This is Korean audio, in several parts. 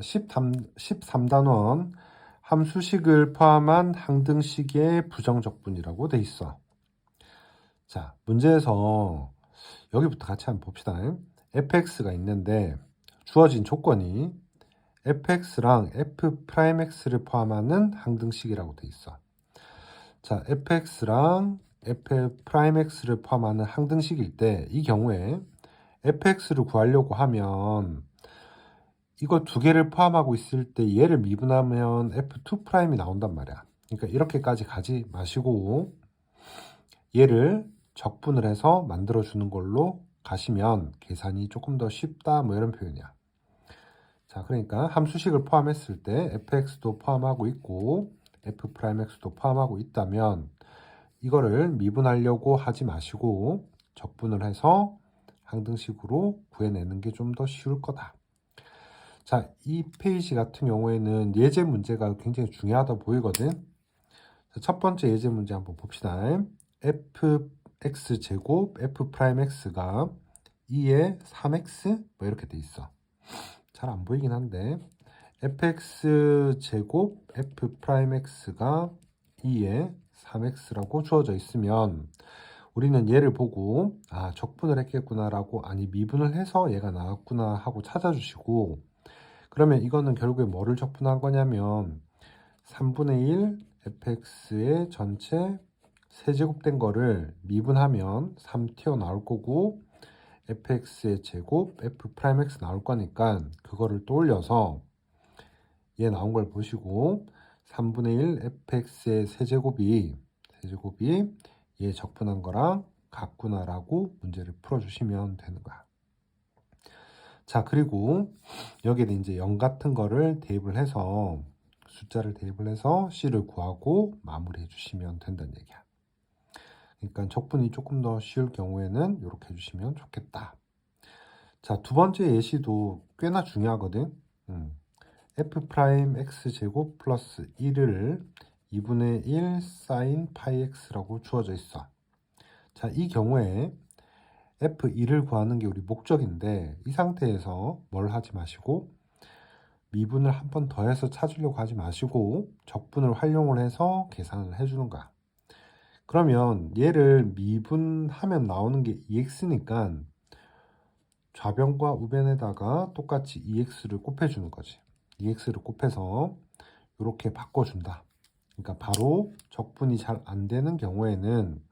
13, 13 단원 함수식을 포함한 항등식의 부정적분이라고 돼 있어. 자, 문제에서 여기부터 같이 한번 봅시다. fx가 있는데 주어진 조건이 fx랑 f'x를 포함하는 항등식이라고 돼 있어. 자, fx랑 f'x를 포함하는 항등식일 때 이 경우에 fx를 구하려고 하면 이거 두 개를 포함하고 있을 때 얘를 미분하면 f2'이 나온단 말이야. 그러니까 이렇게까지 가지 마시고 얘를 적분을 해서 만들어 주는 걸로 가시면 계산이 조금 더 쉽다 뭐 이런 표현이야. 자, 그러니까 함수식을 포함했을 때 fx도 포함하고 있고 f'x도 포함하고 있다면 이거를 미분하려고 하지 마시고 적분을 해서 항등식으로 구해내는 게 좀 더 쉬울 거다. 자, 이 페이지 같은 경우에는 예제 문제가 굉장히 중요하다 보이거든. 자, 첫 번째 예제 문제 한번 봅시다. fx 제곱 f'x가 2에 3x 뭐 이렇게 돼 있어. 잘 안 보이긴 한데 fx 제곱 f'x가 2에 3x라고 주어져 있으면 우리는 얘를 보고 아 적분을 했겠구나라고 아니 미분을 해서 얘가 나왔구나 하고 찾아주시고 그러면 이거는 결국에 뭐를 적분한 거냐면 3분의 1 fx의 전체 세제곱된 거를 미분하면 3 튀어나올 거고 fx의 제곱 f'x 나올 거니까 그거를 또 올려서 얘 나온 걸 보시고 3분의 1 fx의 세제곱이 세제곱이 얘 적분한 거랑 같구나라고 문제를 풀어주시면 되는 거야. 자 그리고 여기에 이제 0 같은 거를 대입을 해서 숫자를 대입을 해서 c를 구하고 마무리해 주시면 된다는 얘기야. 그러니까 적분이 조금 더 쉬울 경우에는 이렇게 해주시면 좋겠다. 자, 두 번째 예시도 꽤나 중요하거든. 음. f'(x) 제곱 플러스 1을 2분의 1 사인 파이 x라고 주어져 있어. 자, 이 경우에 f2를 구하는 게 우리 목적인데 이 상태에서 뭘 하지 마시고 미분을 한 번 더해서 찾으려고 하지 마시고 적분을 활용을 해서 계산을 해주는 거야. 그러면 얘를 미분하면 나오는 게 2x니까 좌변과 우변에다가 똑같이 2x를 곱해주는 거지. 2x를 곱해서 이렇게 바꿔준다. 그러니까 바로 적분이 잘 안 되는 경우에는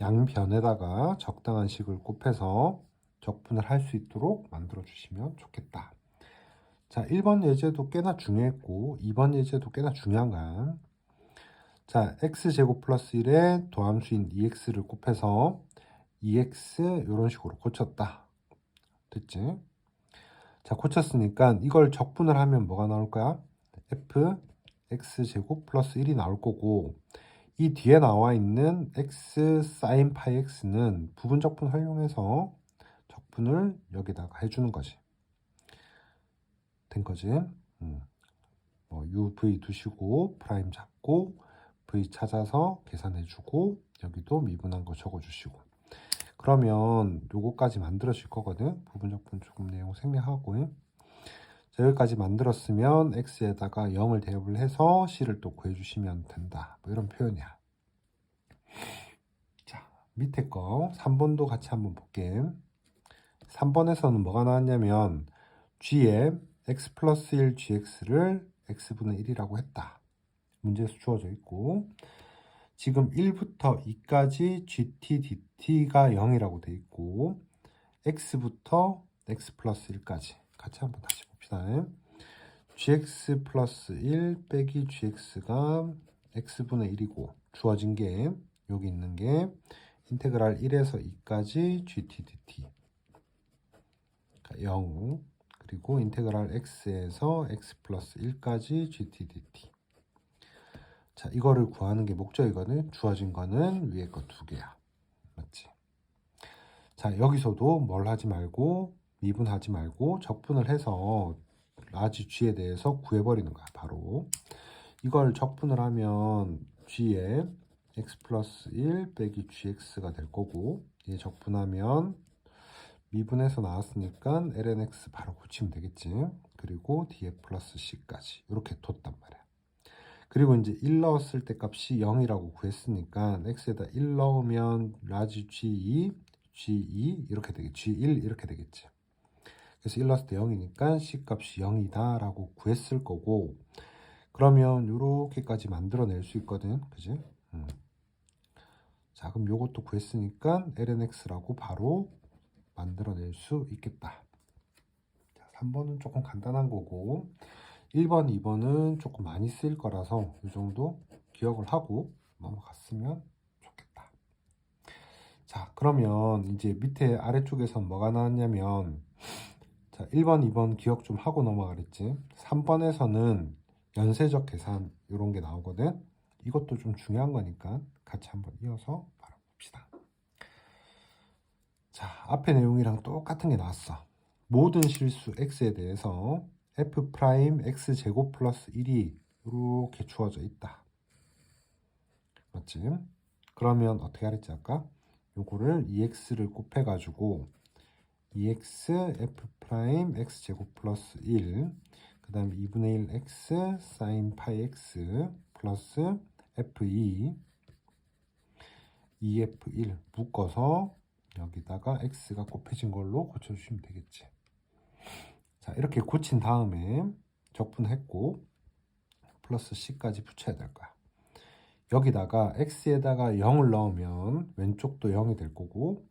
양변에다가 적당한 식을 곱해서 적분을 할 수 있도록 만들어 주시면 좋겠다. 자, 1번 예제도 꽤나 중요했고 2번 예제도 꽤나 중요한 거야. 자, x제곱 플러스 1에 도함수인 2x를 곱해서 2x 이런 식으로 고쳤다. 됐지? 자, 고쳤으니까 이걸 적분을 하면 뭐가 나올 거야? f x제곱 플러스 1이 나올 거고 이 뒤에 나와 있는 x 사인 파이 x는 부분 적분 활용해서 적분을 여기다가 해주는 거지. 된 거지. 음. 뭐 uv 두시고 프라임 잡고 v 찾아서 계산해주고 여기도 미분한 거 적어주시고 그러면 요거까지 만들어질 거거든. 부분 적분 조금 내용 생략하고 자, 여기까지 만들었으면 x에다가 0을 대입을 해서 c를 또 구해주시면 된다. 뭐 이런 표현이야. 자, 밑에 거 3번도 같이 한번 볼게. 3번에서는 뭐가 나왔냐면 g에 x 플러스 1 gx를 x분의 1이라고 했다. 문제에서 주어져 있고 지금 1부터 2까지 gt dt가 0이라고 돼 있고 x부터 x 플러스 1까지 같이 한번 다시 봅시다. gx 플러스 1 빼기 gx가 x분의 1이고 주어진 게 여기 있는 게 인테그랄 1에서 2까지 gt dt. 0 그리고 인테그랄 x에서 x 플러스 1까지 gt dt. 자 이거를 구하는 게 목적이거든. 주어진 거는 위에 거 두 개야. 맞지? 자 여기서도 뭘 하지 말고 미분하지 말고 적분을 해서 라지 g에 대해서 구해버리는 거야 바로 이걸 적분을 하면 g에 x 플러스 1 빼기 gx가 될 거고 얘 적분하면 미분해서 나왔으니까 lnx 바로 고치면 되겠지 그리고 뒤에 플러스 c까지 이렇게 뒀단 말이야. 그리고 이제 1 넣었을 때 값이 0이라고 구했으니까 x에다 1 넣으면 라지 g2, g2 이렇게 되겠지. g1 이렇게 되겠지. 그래서 1 넣었을 때 0이니까 c 값이 0이다 라고 구했을 거고 그러면 이렇게까지 만들어낼 수 있거든. 그지? 음. 자, 그럼 요것도 구했으니까 lnx라고 바로 만들어낼 수 있겠다. 자, 3번은 조금 간단한 거고 1번, 2번은 조금 많이 쓰일 거라서 이 정도 기억을 하고 넘어갔으면 좋겠다. 자, 그러면 이제 밑에 아래쪽에서 뭐가 나왔냐면 자, 1번, 2번 기억 좀 하고 넘어가랬지. 3번에서는 연쇄적 계산 이런 게 나오거든. 이것도 좀 중요한 거니까 같이 한번 이어서 바라봅시다. 자, 앞에 내용이랑 똑같은 게 나왔어. 모든 실수 x에 대해서 f 프라임 x 제곱 플러스 1이 이렇게 주어져 있다. 맞지? 그러면 어떻게 하랬지 아까? 요거를 2x를 곱해가지고 2x f 프라임 x 제곱 플러스 1, 그 다음에 2분의 1 x 사인 파이 x 플러스 f2 2f1 묶어서 여기다가 x가 곱해진 걸로 고쳐주시면 되겠지. 자, 이렇게 고친 다음에 적분했고 플러스 c까지 붙여야 될 거야. 여기다가 x에다가 0을 넣으면 왼쪽도 0이 될 거고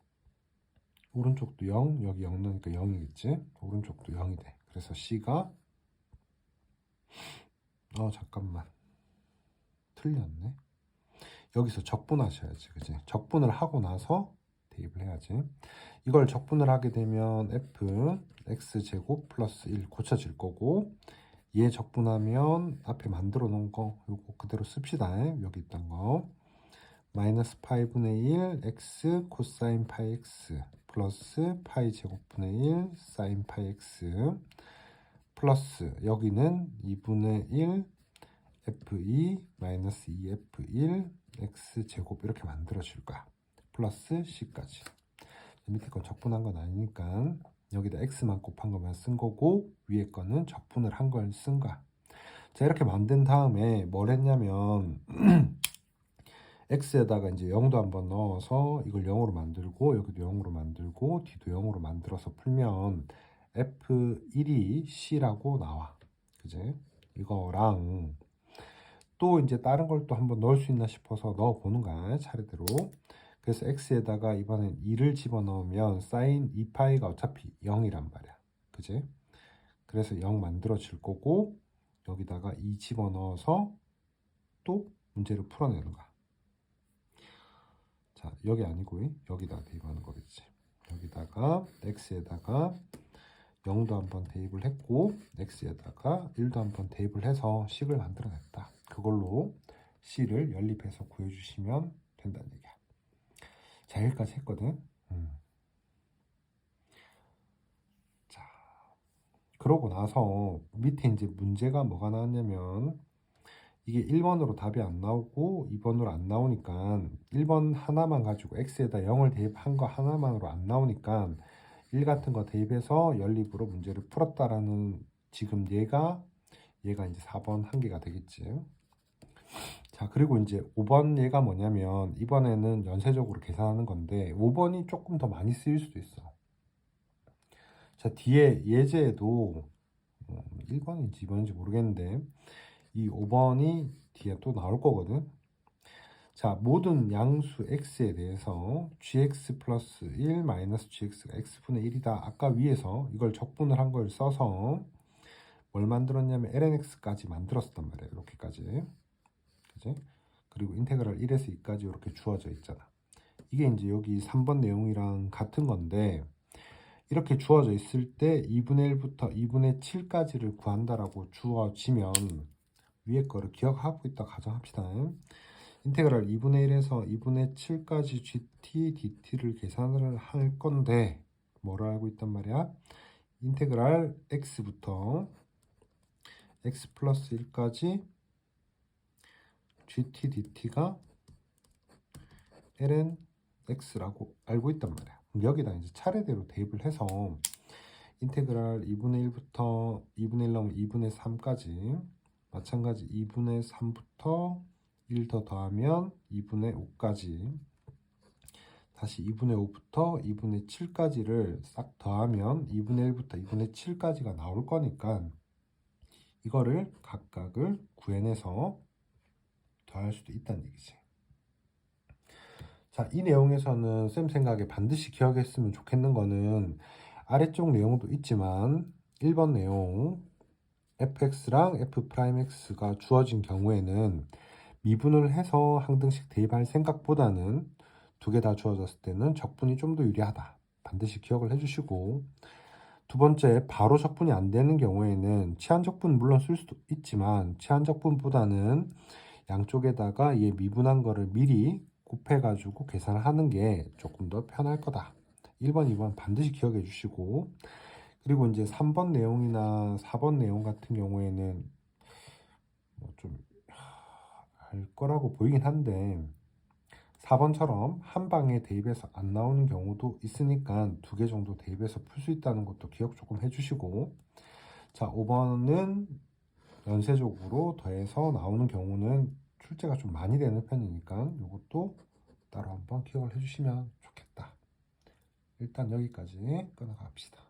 오른쪽도 0, 여기 0 넣으니까 0이겠지. 오른쪽도 0이 돼. 그래서 c가 어 잠깐만 틀렸네. 여기서 적분하셔야지, 그지? 적분을 하고 나서 대입을 해야지. 이걸 적분을 하게 되면 f x 제곱 플러스 1 고쳐질 거고 얘 적분하면 앞에 만들어 놓은 거 요거 그대로 씁시다. 여기 있던 거 마이너스 파이분의 1 x 코사인 파이 x 플러스 파이 제곱분의 1 사인 파이 x 플러스 여기는 2분의 1 f2 마이너스 2f1 x 제곱 이렇게 만들어질 거야. 플러스 c까지. 밑에 건 적분한 건 아니니까 여기다 x만 곱한 것만 쓴 거고 위에 거는 적분을 한 걸 쓴 거야. 자 이렇게 만든 다음에 뭘 했냐면 x에다가 이제 0도 한번 넣어서 이걸 0으로 만들고 여기도 0으로 만들고 뒤도 0으로 만들어서 풀면 f1이 c라고 나와. 그제? 이거랑 또 이제 다른 걸 또 한번 넣을 수 있나 싶어서 넣어 보는 거야 차례대로 그래서 x에다가 이번엔 2를 집어넣으면 사인 2파이가 어차피 0이란 말이야 그지 그래서 0 만들어질 거고 여기다가 2 집어넣어서 또 문제를 풀어내는 거야 자 여기 아니고 여기다 대입하는 거겠지 여기다가 x에다가 0도 한번 대입을 했고 x에다가 1도 한번 대입을 해서 식을 만들어냈다. 그걸로 c를 연립해서 구해주시면 된다는 얘기야. 자 여기까지 했거든. 음. 자 그러고 나서 밑에 이제 문제가 뭐가 나왔냐면 이게 1번으로 답이 안 나오고 2번으로 안 나오니까 1번 하나만 가지고 x에다 0을 대입한 거 하나만으로 안 나오니까 1 같은 거 대입해서 연립으로 문제를 풀었다라는 지금 얘가 얘가 이제 4번 한 개가 되겠지. 자, 그리고 이제 5번 얘가 뭐냐면 이번에는 연쇄적으로 계산하는 건데 5번이 조금 더 많이 쓰일 수도 있어. 자, 뒤에 예제에도 1번인지 2번인지 모르겠는데 이 5번이 뒤에 또 나올 거거든. 자, 모든 양수 x에 대해서 gx 플러스 1 마이너스 gx가 x분의 1이다. 아까 위에서 이걸 적분을 한 걸 써서 뭘 만들었냐면 lnx까지 만들었단 말이에요. 이렇게까지. 그지? 그리고 인테그랄 1에서 2까지 이렇게 주어져 있잖아. 이게 이제 여기 3번 내용이랑 같은 건데 이렇게 주어져 있을 때 2분의 1부터 2분의 7까지를 구한다라고 주어지면 위에 거를 기억하고 있다 가정합시다. 인테그랄 2분의 1에서 2분의 7까지 gt dt를 계산을 할 건데 뭐를 알고 있단 말이야? 인테그랄 x부터 x 플러스 1까지 gt dt가 ln x라고 알고 있단 말이야. 여기다 이제 차례대로 대입을 해서 인테그랄 2분의 1부터 2분의 1 넣으면 2분의 3까지 마찬가지 2분의 3부터 1 더 더하면 2분의 5까지 다시 2분의 5부터 2분의 7까지를 싹 더하면 2분의 1부터 2분의 7까지가 나올 거니까 이거를 각각을 구해내서 더할 수도 있다는 얘기지. 자, 이 내용에서는 쌤 생각에 반드시 기억했으면 좋겠는 거는 아래쪽 내용도 있지만 1번 내용 fx랑 f'x가 주어진 경우에는 미분을 해서 항등식 대입할 생각보다는 두 개 다 주어졌을 때는 적분이 좀 더 유리하다. 반드시 기억을 해주시고 두 번째 바로 적분이 안 되는 경우에는 치환 적분 물론 쓸 수도 있지만 치환 적분보다는 양쪽에다가 얘 미분한 거를 미리 곱해가지고 계산을 하는 게 조금 더 편할 거다. 1번, 2번 반드시 기억해 주시고 그리고 이제 3번 내용이나 4번 내용 같은 경우에는 뭐좀할 거라고 보이긴 한데 4번처럼 한 방에 대입해서 안 나오는 경우도 있으니까 두 개 정도 대입해서 풀 수 있다는 것도 기억 조금 해주시고 자 5번은 연쇄적으로 더해서 나오는 경우는 출제가 좀 많이 되는 편이니까 이것도 따로 한번 기억을 해주시면 좋겠다. 일단 여기까지 끊어갑시다.